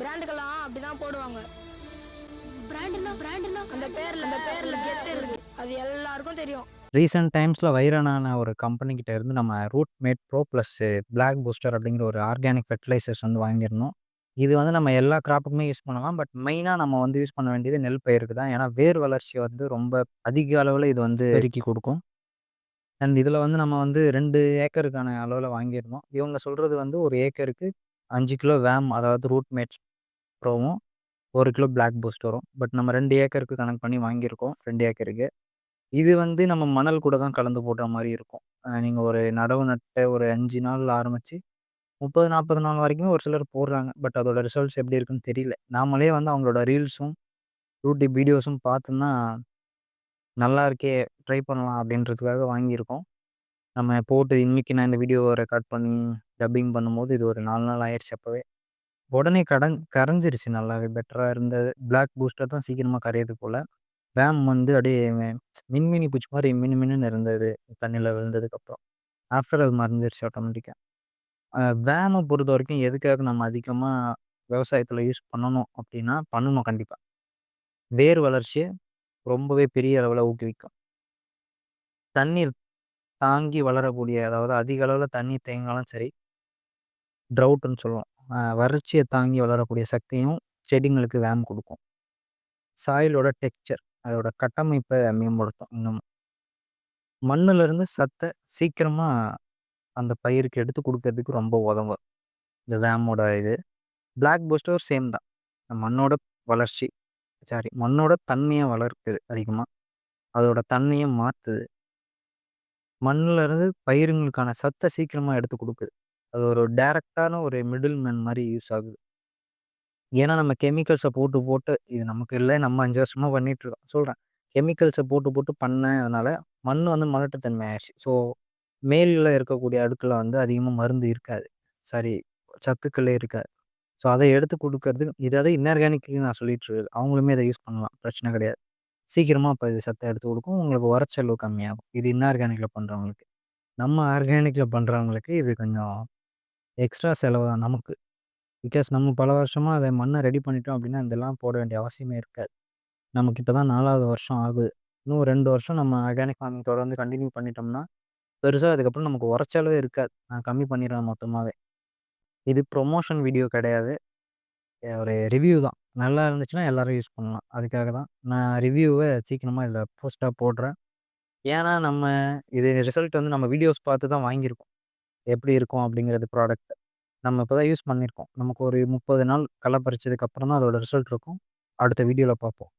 பிராண்டுக்கெல்லாம் அப்படிதான் போடுவாங்க. பிராண்டுனா பிராண்டுனா அந்த பேர்ல அந்த பேர்ல. கெத்து இருக்கு. அது எல்லாருக்கும் தெரியும். ரீசெண்ட் டைம்ஸில் வைரனான ஒரு கம்பெனிக்கிட்ட இருந்து நம்ம root mat pro plus black booster அப்படிங்கிற ஒரு ஆர்கானிக் ஃபெர்டிலைசர்ஸ் வந்து வாங்கியிருந்தோம். இது வந்து நம்ம எல்லா கிராப்புக்குமே யூஸ் பண்ணலாம். பட் மெயினாக நம்ம வந்து யூஸ் பண்ண வேண்டியது நெல் பயிருக்கு தான். ஏன்னா வேர் வளர்ச்சி வந்து ரொம்ப அதிக அளவில் இது வந்து பெருக்கி கொடுக்கும். அண்ட் இதில் வந்து நம்ம வந்து ரெண்டு ஏக்கருக்கான அளவில் வாங்கியிருந்தோம். இவங்க சொல்கிறது வந்து ஒரு ஏக்கருக்கு அஞ்சு கிலோ வேம் அதாவது ரூட் மேட்ஸ் ப்ரோவும் ஒரு கிலோ பிளாக் பூஸ்ட் வரும். பட் நம்ம ரெண்டு ஏக்கருக்கு கணக்கு பண்ணி வாங்கியிருக்கோம். ரெண்டு ஏக்கருக்கு. இது வந்து நம்ம மணல் கூட தான் கலந்து போடுற மாதிரி இருக்கும். நீங்கள் ஒரு நடவு நட்ட ஒரு அஞ்சு நாள் ஆரம்பித்து முப்பது நாற்பது நாள் வரைக்கும் ஒரு சிலர் போடுறாங்க. பட் அதோட ரிசல்ட்ஸ் எப்படி இருக்குன்னு தெரியல. நாமளே வந்து அவங்களோட ரீல்ஸும் யூடியூப் வீடியோஸும் பார்த்துன்னா நல்லா இருக்கே ட்ரை பண்ணலாம் அப்படின்றதுக்காக வாங்கியிருக்கோம். நம்ம போட்டு இன்னைக்கு நான் இந்த வீடியோவை ரெக்கார்ட் பண்ணி டப்பிங் பண்ணும்போது இது ஒரு நாலு நாள் ஆயிடுச்சு அப்போவே. உடனே கடன் கரைஞ்சிருச்சு. நல்லாவே பெட்டராக இருந்தது. பிளாக் பூஸ்டர் தான் சீக்கிரமாக கரையுது போல். வேம் வந்து அப்படியே மின்மினி பூச்சி மாதிரி மினு மின்னு இருந்தது. தண்ணியில் விழுந்ததுக்கப்புறம். ஆஃப்டர் அது மறந்துருச்சு ஆட்டோமேட்டிக்காக வேமை பொறுத்த வரைக்கும் எதுக்காக நம்ம அதிகமாக விவசாயத்தில் யூஸ் பண்ணணும் அப்படின்னா பண்ணணும் கண்டிப்பாக வேர் வளர்ச்சியை ரொம்பவே பெரிய அளவில் ஊக்குவிக்கும். தண்ணீர் தாங்கி வளரக்கூடிய அதாவது அதிக அளவில் தண்ணி தேங்கினாலும் சரி ட்ரவுட்டுன்னு சொல்லுவோம். வறட்சியை தாங்கி வளரக்கூடிய சக்தியும் செடிங்களுக்கு வேம் கொடுக்கும். சாயிலோட டெக்ஸ்சர் அதோட கட்டமைப்பை மேம்படுத்தும் இன்னும். மண்ணுல இருந்து சத்தை சீக்கிரமா அந்த பயிருக்கு எடுத்து கொடுக்கறதுக்கு ரொம்ப உதவும். இந்த வேமோட இது. பிளாக் பூஸ்டர் சேம் தான். மண்ணோட வளர்ச்சி சாரி மண்ணோட தன்மையை வளர்க்குது அதிகமாக அதோட தன்மையை மாற்றுது மண்ணுல இருந்து பயிருங்களுக்கான சத்தை சீக்கிரமாக எடுத்து கொடுக்குது. அது ஒரு டேரெக்டான ஒரு மிடில் மேன் மாதிரி யூஸ் ஆகுது. ஏன்னா நம்ம கெமிக்கல்ஸை போட்டு போட்டு இது நமக்கு இல்லை நம்ம அஞ்சு வருஷமாக பண்ணிகிட்ருக்கோம் சொல்கிறேன் கெமிக்கல்ஸை போட்டு போட்டு பண்ணதுனால மண் வந்து மலட்டுத்தன்மை ஆயிடுச்சு. ஸோ மேலில் இருக்கக்கூடிய அடுக்கில் வந்து அதிகமாக மருந்து இருக்காது. சாரி சத்துக்களே இருக்காது. ஸோ அதை எடுத்து கொடுக்கறதுக்கு இதாவது இன்ஆர்கானிக்னு நான் சொல்லிட்டு இருக்கேன் அவங்களுமே அதை யூஸ் பண்ணலாம். பிரச்சனை கிடையாது. சீக்கிரமாக இப்போ இது சத்தை எடுத்து கொடுக்கும். உங்களுக்கு உரச்செலவு கம்மியாகும். இது இன்ஆர்கானிக்கில் பண்ணுறவங்களுக்கு நம்ம ஆர்கானிக்கில் பண்ணுறவங்களுக்கு இது கொஞ்சம் எக்ஸ்ட்ரா செலவு தான் நமக்கு. பிகாஸ் நம்ம பல வருஷமாக அதை மண்ணை ரெடி பண்ணிட்டோம் அப்படின்னா இதெல்லாம் போட வேண்டிய அவசியமே இருக்காது. நமக்கு இப்போ தான் நாலாவது வருஷம் ஆகுது. இன்னும் ரெண்டு வருஷம் நம்ம ஆர்கானிக் ஃபார்மிங் தொடர்ந்து கண்டினியூ பண்ணிட்டோம்னா பெருசாக அதுக்கப்புறம் நமக்கு உரச்செலவே இருக்காது. நான் கம்மி பண்ணிடுறேன் மொத்தமாகவே இது ப்ரொமோஷன் வீடியோ கிடையாது. ஒரு ரிவ்யூ தான். நல்லா இருந்துச்சுன்னா எல்லோரும் யூஸ் பண்ணலாம். அதுக்காக தான் நான் ரிவ்யூவை சீக்கிரமாக இதில் போஸ்ட்டாக போடுறேன். ஏன்னா நம்ம இது ரிசல்ட் வந்து நம்ம வீடியோஸ் பார்த்து தான் வாங்கியிருக்கோம். எப்படி இருக்கும் அப்படிங்கிறது ப்ராடக்ட் நம்ம இப்போ தான் யூஸ் பண்ணியிருக்கோம். நமக்கு ஒரு முப்பது நாள் களை பறிச்சதுக்கப்புறம் தான் அதோட ரிசல்ட் இருக்கும். அடுத்த வீடியோவில் பார்ப்போம்.